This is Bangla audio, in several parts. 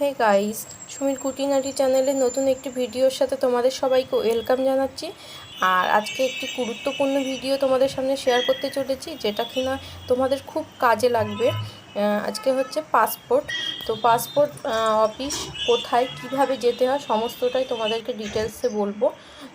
হে গাইস সুমির কুটিনাটি চ্যানেলে নতুন একটি ভিডিওর সাথে তোমাদের সবাইকে ওয়েলকাম জানাচ্ছি। আর আজকে একটি গুরুত্বপূর্ণ ভিডিও তোমাদের সামনে শেয়ার করতে চলেছি, যেটা কিনা তোমাদের খুব কাজে লাগবে। আজকে হচ্ছে পাসপোর্ট তো পাসপোর্ট অফিস কোথায়, কীভাবে যেতে হয়, সমস্তটাই তোমাদেরকে ডিটেলসে বলব।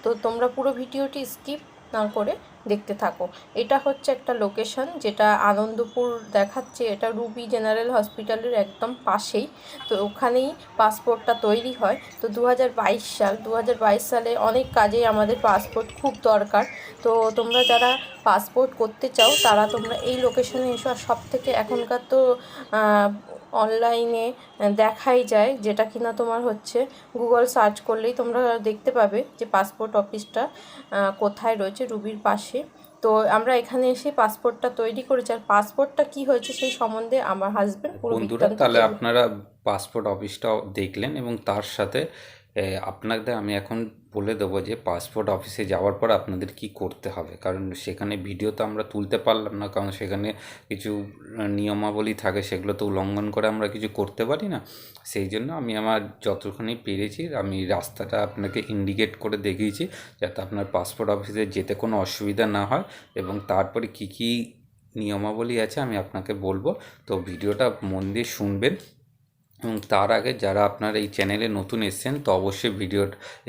তো তোমরা পুরো ভিডিওটি স্কিপ না করে দেখতে থাকো। এটা হচ্ছে একটা লোকেশন যেটা আনন্দপুর দেখাচ্ছে। এটা রুবি জেনারেল হসপিটালের একদম পাশেই। তো ওখানেই পাসপোর্টটা তৈরি হয়। তো দু হাজার বাইশ সাল দু হাজার বাইশ সালে অনেক কাজেই আমাদের পাসপোর্ট খুব দরকার। তো তোমরা যারা পাসপোর্ট করতে চাও, তারা তোমরা এই লোকেশনে এসো। আর সব থেকে এখনকার তো অনলাইনে দেখাই যায় যেটা কিনা তোমার হচ্ছে গুগল সার্চ করলেই তোমরা দেখতে পাবে যে পাসপোর্ট অফিসটা কোথায় রয়েছে রুবির পাশে। তো আমরা এখানে এসে পাসপোর্টটা তৈরি করেছি। আর পাসপোর্টটা কি হয়েছে সেই সম্বন্ধে আমার হাজব্যান্ড পুরো বন্ধুরা তাহলে আপনারা পাসপোর্ট অফিসটাও দেখলেন এবং তার সাথে আপনাদের আমি এখন বলে দেবো যে পাসপোর্ট অফিসে যাওয়ার পর আপনাদের কি করতে হবে। কারণ সেখানে ভিডিও তো আমরা তুলতে পারলাম না, কারণ সেখানে কিছু নিয়মাবলী থাকে, সেগুলো তো উল্লঙ্ঘন করে আমরা কিছু করতে পারি না। সেই জন্য আমি আমার যতখানি পেরেছি, আমি রাস্তাটা আপনাকে ইন্ডিকেট করে দেখিয়েছি, যাতে আপনার পাসপোর্ট অফিসে যেতে কোনো অসুবিধা না হয় এবং তারপরে কি কি নিয়মাবলী আছে আমি আপনাকে বলব। তো ভিডিওটা মন দিয়ে শুনবেন এবং তার আগে যারা আপনার এই চ্যানেলে নতুন এসছেন, তো অবশ্যই ভিডিও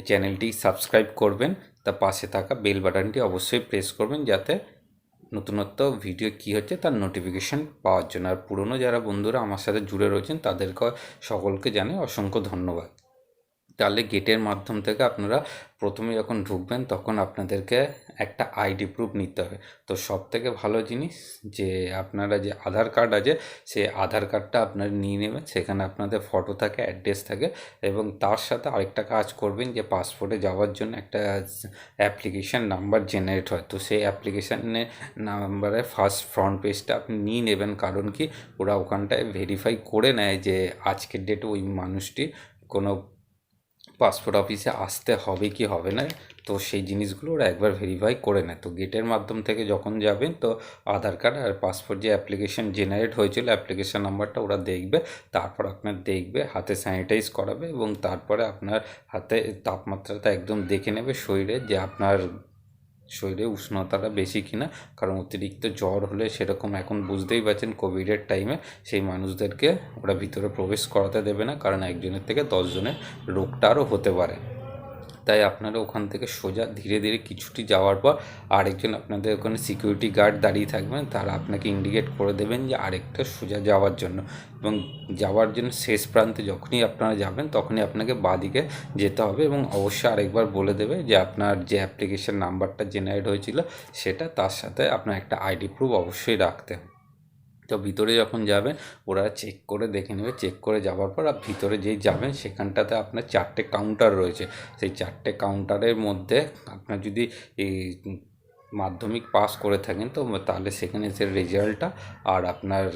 চ্যানেলটি সাবস্ক্রাইব করবেন। তার পাশে থাকা বেল বাটনটি অবশ্যই প্রেস করবেন যাতে নতুনত্ব ভিডিও কি হচ্ছে তার নোটিফিকেশান পাওয়ার জন্য। আর পুরনো যারা বন্ধুরা আমার সাথে জুড়ে রয়েছেন তাদেরকে সকলকে জানে অসংখ্য ধন্যবাদ। তাহলে গেটের মাধ্যম থেকে আপনারা প্রথমে যখন ঢুকবেন, তখন আপনাদেরকে একটা আইডি প্রুফ নিতে হবে। তো সব থেকে ভালো জিনিস যে আপনারা যে আধার কার্ড আছে, সেই আধার কার্ডটা আপনারা নিয়ে নেবেন। সেখানে আপনাদের ফটো থাকে অ্যাড্রেস থাকে এবং তার সাথে আরেকটা কাজ করবেন যে পাসপোর্টে যাওয়ার জন্য একটা অ্যাপ্লিকেশান নাম্বার জেনারেট হয়। তো সেই অ্যাপ্লিকেশানে নাম্বারে ফার্স্ট ফ্রন্ট পেজটা আপনি নিয়ে নেবেন। কারণ কি? ওরা ওখানটায় ভেরিফাই করে নেয় যে আজকের ডেটে ওই মানুষটি কোনো পাসপোর্ট অফিসে আসতে হবে কি হবে না, তো সেই জিনিসগুলো ওরা একবার ভেরিফাই করে নেয়। তো গেটের মাধ্যম থেকে যখন যাবেন তো আধার কার্ড আর পাসপোর্ট যে অ্যাপ্লিকেশান জেনারেট হয়েছিল অ্যাপ্লিকেশান নাম্বারটা ওরা দেখবে, তারপর আপনার দেখবে, হাতে স্যানিটাইজ করাবে এবং তারপরে আপনার হাতে তাপমাত্রাটা একদম দেখে নেবে, শরীরে যে আপনার শরীরে উষ্ণতাটা বেশি কিনা, কারণ অতিরিক্ত জ্বর হলে সেরকম এখন বুঝতেই পারছেন কোভিডের টাইমে সেই মানুষদেরকে ওরা ভিতরে প্রবেশ করাতে দেবে না, কারণ একজনের থেকে দশজনের রোগটা আরও হতে পারে। তাই আপনারা ওখান থেকে সোজা ধীরে ধীরে কিছুটি যাওয়ার পর আরেকজন আপনাদের ওখানে সিকিউরিটি গার্ড দাঁড়িয়ে থাকবেন। তারা আপনাকে ইন্ডিকেট করে দেবেন যে আরেকটা সোজা যাওয়ার জন্য এবং যাওয়ার জন্য শেষ প্রান্তে যখনই আপনারা যাবেন তখনই আপনাকে বাদিকে যেতে হবে এবং অবশ্যই আরেকবার বলে দেবে যে আপনার যে অ্যাপ্লিকেশন নাম্বারটা জেনারেট হয়েছিল সেটা তার সাথে আপনার একটা আইডি প্রুফ অবশ্যই রাখতে হবে। তো ভিতরে যখন যাবেন ওরা চেক করে দেখে নেবে। চেক করে যাওয়ার পর আর ভিতরে যেই যাবেন, সেখানটাতে আপনার চারটে কাউন্টার রয়েছে। সেই চারটে কাউন্টারের মধ্যে আপনার যদি এই মাধ্যমিক পাস করে থাকেন, তো তাহলে সেখানে সে রেজাল্টটা আর আপনার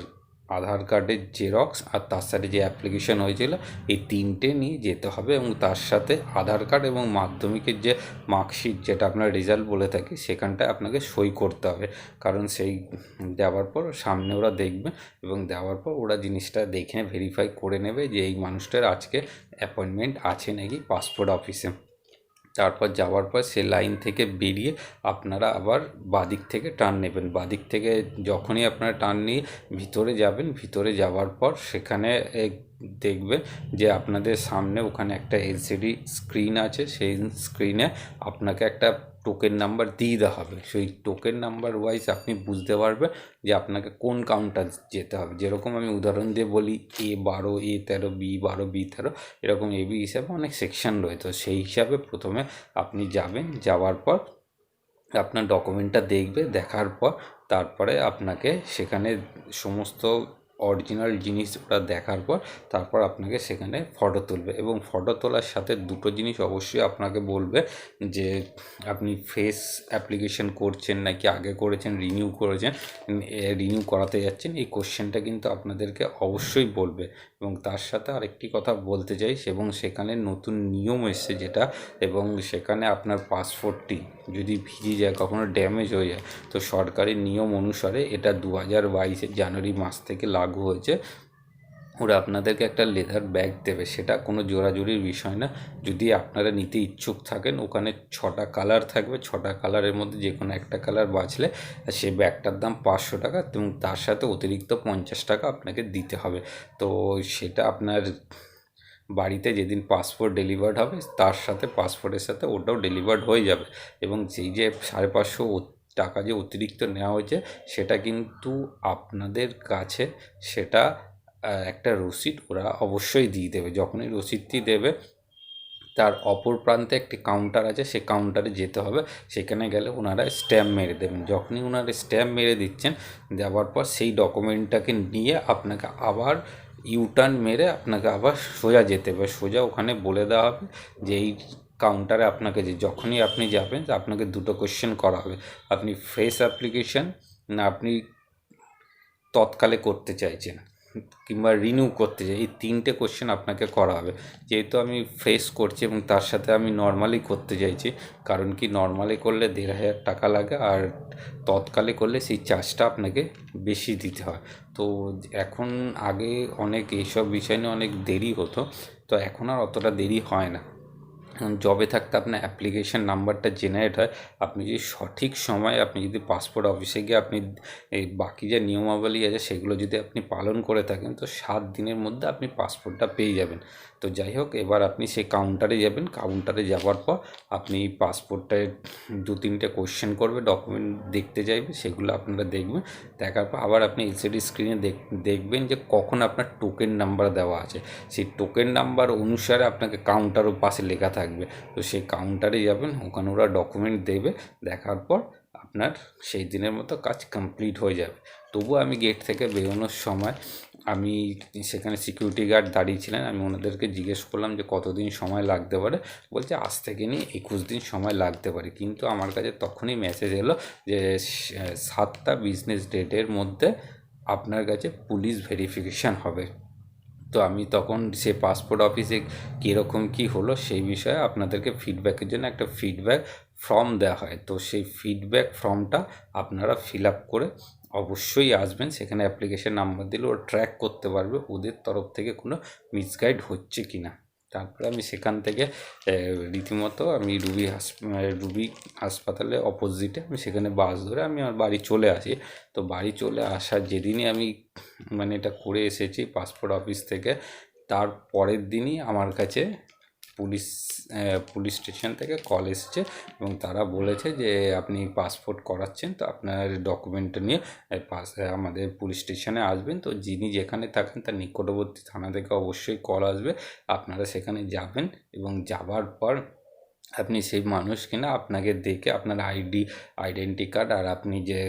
আধার কার্ডের জেরক্স আর তার সাথে যে অ্যাপ্লিকেশন হয়েছিল, এই তিনটে নিয়ে যেতে হবে এবং তার সাথে আধার কার্ড এবং মাধ্যমিকের যে মার্কশিট যেটা আপনার রেজাল্ট বলে থাকি সেখানটায় আপনাকে সই করতে হবে। কারণ সেই দেওয়ার পর সামনে ওরা দেখবে এবং দেওয়ার পর ওরা জিনিসটা দেখে ভেরিফাই করে নেবে যে এই মানুষটার আজকে অ্যাপয়েন্টমেন্ট আছে নাকি পাসপোর্ট অফিসে তারপর যাওয়ার পর সে লাইন থেকে বেরিয়ে আপনারা আবার বাদিক থেকে টার্ন নেবেন। বাদিক থেকে যখনই আপনারা টার্ন নিয়ে ভিতরে যাবেন, ভিতরে যাওয়ার পর সেখানে দেখবেন যে আপনাদের সামনে ওখানে একটা এলসিডি স্ক্রিন আছে। সেই স্ক্রিনে আপনাকে একটা টোকেন নাম্বার দিয়ে দেওয়া হবে। সেই টোকেন নাম্বার ওয়াইজ আপনি বুঝতে পারবেন যে আপনাকে কোন কাউন্টার যেতে হবে। যেরকম আমি উদাহরণ দিয়ে বলি এ বারো এ তেরো বি বারো বি তেরো, এরকম এ বি হিসাবে অনেক সেকশন রয়েছে। সেই হিসাবে প্রথমে আপনি যাবেন, যাওয়ার পর আপনার ডকুমেন্টটা দেখবে, দেখার পর তারপরে আপনাকে সেখানে সমস্ত অরিজিনাল জিনিস ওরা দেখার পর তারপর আপনাকে সেখানে ফটো তুলবে এবং ফটো তোলার সাথে দুটো জিনিস অবশ্যই আপনাকে বলবে যে আপনি ফেস অ্যাপ্লিকেশন করছেন নাকি আগে করেছেন রিনিউ করেছেন রিনিউ করাতে যাচ্ছেন, এই কোশ্চেনটা কিন্তু আপনাদেরকে অবশ্যই বলবে। এবং তার সাথে আরেকটি কথা বলতে চাই, এবং সেখানে নতুন নিয়ম এসছে যেটা, এবং সেখানে আপনার পাসপোর্টটি যদি ভিজে যায়, কখনো ড্যামেজ হয়ে যায়, তো সরকারি নিয়ম অনুসারে এটা দু হাজার বাইশের জানুয়ারি মাস থেকে লাগু হয়েছে। ওরা আপনাদেরকে একটা লেদার ব্যাগ দেবে। সেটা কোনো জোরাজুরির বিষয় না। যদি আপনারা নিতে ইচ্ছুক থাকেন, ওখানে ছটা কালার থাকবে। ছটা কালারের মধ্যে যে কোনো একটা কালার বাঁচলে সেই ব্যাগটার দাম পাঁচশো টাকা এবং তার সাথে অতিরিক্ত পঞ্চাশ টাকা আপনাকে দিতে হবে। তো সেটা আপনার বাড়িতে যেদিন পাসপোর্ট ডেলিভার্ড হবে, তার সাথে পাসপোর্টের সাথে ওটাও ডেলিভার্ড হয়ে যাবে। এবং সেই যে সাড়ে পাঁচশো টাকা যে অতিরিক্ত নেওয়া হয়েছে, সেটা কিন্তু আপনাদের কাছে সেটা একটা রসিদ ওরা অবশ্যই দিয়ে দেবে। যখনই রসিদটি দেবে, তার অপর প্রান্তে একটি কাউন্টার আছে সে কাউন্টারে যেতে হবে। সেখানে গেলে ওনারা স্ট্যাম্প মেরে দেবেন। যখনই ওনারা স্ট্যাম্প মেরে দিচ্ছেন, দেওয়ার পর সেই ডকুমেন্টটাকে নিয়ে আপনাকে আবার ইউটার্ন মেরে আপনাকে আবার সোজা যেতে হবে। সোজা ওখানে বলে দেওয়া হবে যে, এই কাউন্টারে আপনাকে যে, যখনই আপনি যাবেন, আপনাকে দুটো কোশ্চেন করা হবে। আপনি ফ্রেশ অ্যাপ্লিকেশন না, আপনি তৎকালে করতে চাইছেন। কিংবা রিনিউ করতে চাই, এই তিনটে কোশ্চেন আপনাকে করা হবে। যেহেতু আমি ফ্রেশ করছি এবং তার সাথে আমি নর্মালি করতে চাইছি, কারণ কি নর্মালি করলে দেড় হাজার টাকা লাগে আর তৎকালে করলে সেই চার্জটা আপনাকে বেশি দিতে হয়। তো এখন আগে অনেক এইসব বিষয় নিয়ে অনেক দেরি হতো, তো এখন আর অতটা দেরি হয় না। জবে থাকতে আপনার অ্যাপ্লিকেশন নাম্বারটা জেনারেট হয়। আপনি যদি সঠিক সময়ে আপনি যদি পাসপোর্ট অফিসে গিয়ে আপনি এই বাকি যে নিয়মাবলী আছে, সেগুলো যদি আপনি পালন করে থাকেন, তো সাত দিনের মধ্যে আপনি পাসপোর্টটা পেয়ে যাবেন। তো যাই হোক, এবার আপনি সেই কাউন্টারে যাবেন। কাউন্টারে যাওয়ার পর আপনি পাসপোর্টটায় দু তিনটে কোশ্চেন করবে ডকুমেন্ট দেখতে চাইবে, সেগুলো আপনারা দেখবেন। দেখার পর আবার আপনি এলসিডি স্ক্রিনে দেখবেন যে কখন আপনার টোকেন নাম্বার দেওয়া আছে। সেই টোকেন নাম্বার অনুসারে আপনাকে কাউন্টারও পাশে লেখা থাকবে। তো সেই কাউন্টারে যাবেন, ওখানে ওরা ডকুমেন্ট দেবে। দেখার পর আপনার সেই দিনের মতো কাজ কমপ্লিট হয়ে যাবে। তবুও আমি গেট থেকে বেরোনোর সময় আমি সেখানে সিকিউরিটি গার্ড দাঁড়িয়ে ছিলেন। আমি ওনাদেরকে জিজ্ঞেস করলাম যে কতদিন সময় লাগতে পারে? বলছে, আজ থেকে নিয়ে একুশ দিন সময় লাগতে পারে। কিন্তু আমার কাছে তখনই মেসেজ এলো যে, সাতটা বিজনেস ডেটের মধ্যে আপনার কাছে পুলিশ ভেরিফিকেশান হবে। তো আমি তখন সে পাসপোর্ট অফিসে কীরকম কী হলো সেই বিষয়ে আপনাদেরকে ফিডব্যাকের জন্য একটা ফিডব্যাক ফর্ম দেওয়া হয়। তো সেই ফিডব্যাক ফর্মটা আপনারা ফিল আপ করে অবশ্যই আসবেন। সেখানে অ্যাপ্লিকেশন নাম্বার দিলে ও ট্র্যাক করতে পারবে ওদের তরফ থেকে কোনো মিসগাইড হচ্ছে কি না তারপরে আমি সেখান থেকে রীতিমতো আমি রুবি হাস রুবি হাসপাতালে অপোজিটে আমি সেখানে বাস ধরে আমি আমার বাড়ি চলে আসি। তো বাড়ি চলে আসার যেদিনই আমি মানে এটা করে এসেছি পাসপোর্ট অফিস থেকে, তার পরের দিনই আমার কাছে পুলিশ পুলিশ স্টেশন থেকে কল এসেছে এবং তারা বলেছে যে আপনি পাসপোর্ট করাচ্ছেন তো আপনার ডকুমেন্ট নিয়ে পাস আমাদের পুলিশ স্টেশনে আসবেন। তো যিনি যেখানে থাকেন তার নিকটবর্তী থানা থেকে অবশ্যই কল আসবে। আপনারা সেখানে যাবেন এবং যাবার পর আপনি সেই মানুষ কিনা আপনাকে দেখে আপনার আইডি আইডেন্টি কার্ড আর আপনি যে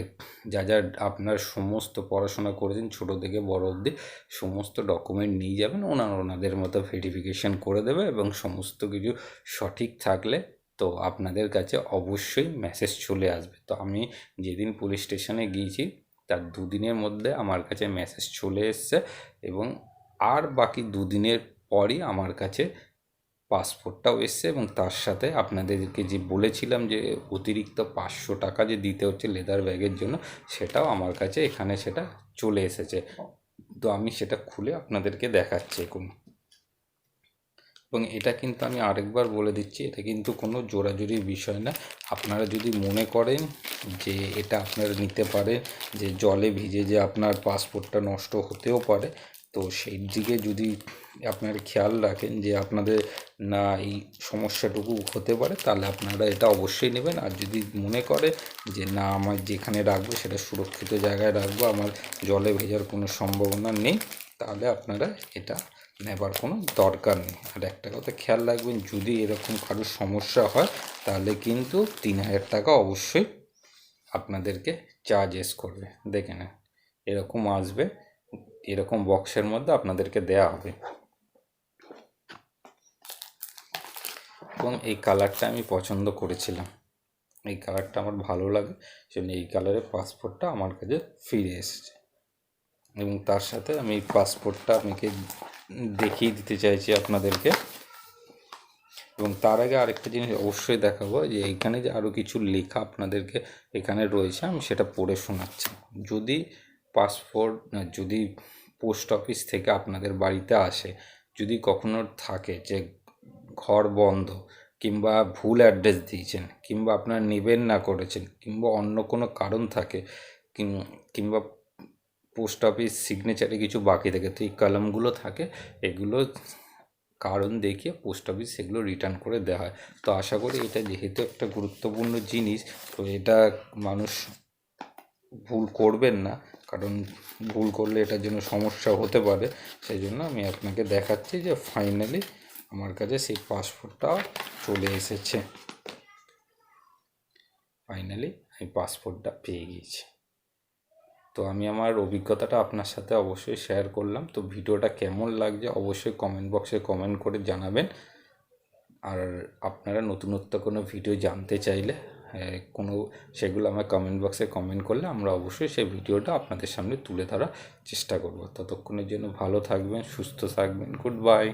যা যা আপনার সমস্ত পড়াশোনা করেছেন ছোটো থেকে বড় অবধি সমস্ত ডকুমেন্ট নিয়ে যাবেন। ওনার ওনাদের মতো ভেরিফিকেশন করে দেবে এবং সমস্ত কিছু সঠিক থাকলে তো আপনাদের কাছে অবশ্যই মেসেজ চলে আসবে। তো আমি যেদিন পুলিশ স্টেশনে গিয়েছি, তার দুদিনের মধ্যে আমার কাছে মেসেজ চলে এসছে এবং আর বাকি দুদিনের পরই আমার কাছে পাসপোর্টটাও এসছে এবং তার সাথে আপনাদেরকে যে বলেছিলাম যে অতিরিক্ত পাঁচশো টাকা যে দিতে হচ্ছে লেদার ব্যাগের জন্য, সেটাও আমার কাছে এখানে সেটা চলে এসেছে। তো আমি সেটা খুলে আপনাদেরকে দেখাচ্ছি এখন। এবং এটা কিন্তু আমি আরেকবার বলে দিচ্ছি, এটা কিন্তু কোনো জোরাজুরির বিষয় না। আপনারা যদি মনে করেন যে এটা আপনারা নিতে পারে যে জলে ভিজে যে আপনার পাসপোর্টটা নষ্ট হতেও পারে তো সেই দিকে যদি আপনারা খেয়াল রাখেন যে আপনাদের না এই সমস্যাটুকু হতে পারে, তাহলে আপনারা এটা অবশ্যই নেবেন। আর যদি মনে করে যে না, আমার যেখানে রাখব সেটা সুরক্ষিত জায়গায় রাখব, আমার জলে ভেজার কোনো সম্ভাবনা নেই, তাহলে আপনারা এটা নেবার কোনো দরকার নেই। আর একটা কথা খেয়াল রাখবেন, যদি এরকম কারোর সমস্যা হয়, তাহলে কিন্তু তিন হাজার টাকা অবশ্যই আপনাদেরকে চার্জেস করবে। দেখে নেন, এরকম আসবে। এরকম বক্সের মধ্যে আপনাদেরকে দেয়া হবে। এবং এই কালারটা আমি পছন্দ করেছিলাম। এই কালারটা আমার ভালো লাগে, সেজন্য এই কালারের পাসপোর্টটা আমার কাছে ফিরে এসেছে। এবং তার সাথে আমি এই পাসপোর্টটা আপনাকে দেখিয়ে দিতে চাইছি আপনাদেরকে। এবং তার আগে আরেকটা জিনিস অবশ্যই দেখাবো, যে এইখানে যে আরও কিছু লেখা আপনাদেরকে এখানে রয়েছে, আমি সেটা পড়ে শোনাচ্ছি। যদি পাসপোর্ট যদি পোস্ট অফিস থেকে আপনাদের বাড়িতে আসে, যদি কখনো থাকে যে ঘর বন্ধ কিংবা ভুল অ্যাড্রেস দিয়েছেন কিংবা আপনারা নেবেন না করেছেন কিংবা অন্য কোনো কারণ থাকে কিংবা পোস্ট অফিস সিগনেচারে কিছু বাকি থাকে, তো এই কলমগুলো থাকে, এগুলো কারণ দেখিয়ে পোস্ট অফিস সেগুলো রিটার্ন করে দেওয়া হয়। তো আশা করি এটা যেহেতু একটা গুরুত্বপূর্ণ জিনিস, তো এটা মানুষ ভুল করবেন না, কারণ ভুল করলে এটার জন্য সমস্যা হতে পারে। সেই জন্য আমি আপনাকে দেখাচ্ছি যে ফাইনালি আমার কাছে সেই পাসপোর্টটা চলে এসেছে। ফাইনালি আমি পাসপোর্টটা পেয়ে গিয়েছি। তো আমি আমার অভিজ্ঞতাটা আপনার সাথে অবশ্যই শেয়ার করলাম। তো ভিডিওটা কেমন লাগছে অবশ্যই কমেন্ট বক্সে কমেন্ট করে জানাবেন। আর আপনারা নতুনত্ব কোনো ভিডিও জানতে চাইলে কোনো সেগুলো আমার কমেন্ট বক্সে কমেন্ট করলে আমরা অবশ্যই সেই ভিডিওটা আপনাদের সামনে তুলে ধরার চেষ্টা করব। ততক্ষণের জন্য ভালো থাকবেন, সুস্থ থাকবেন গুড বাই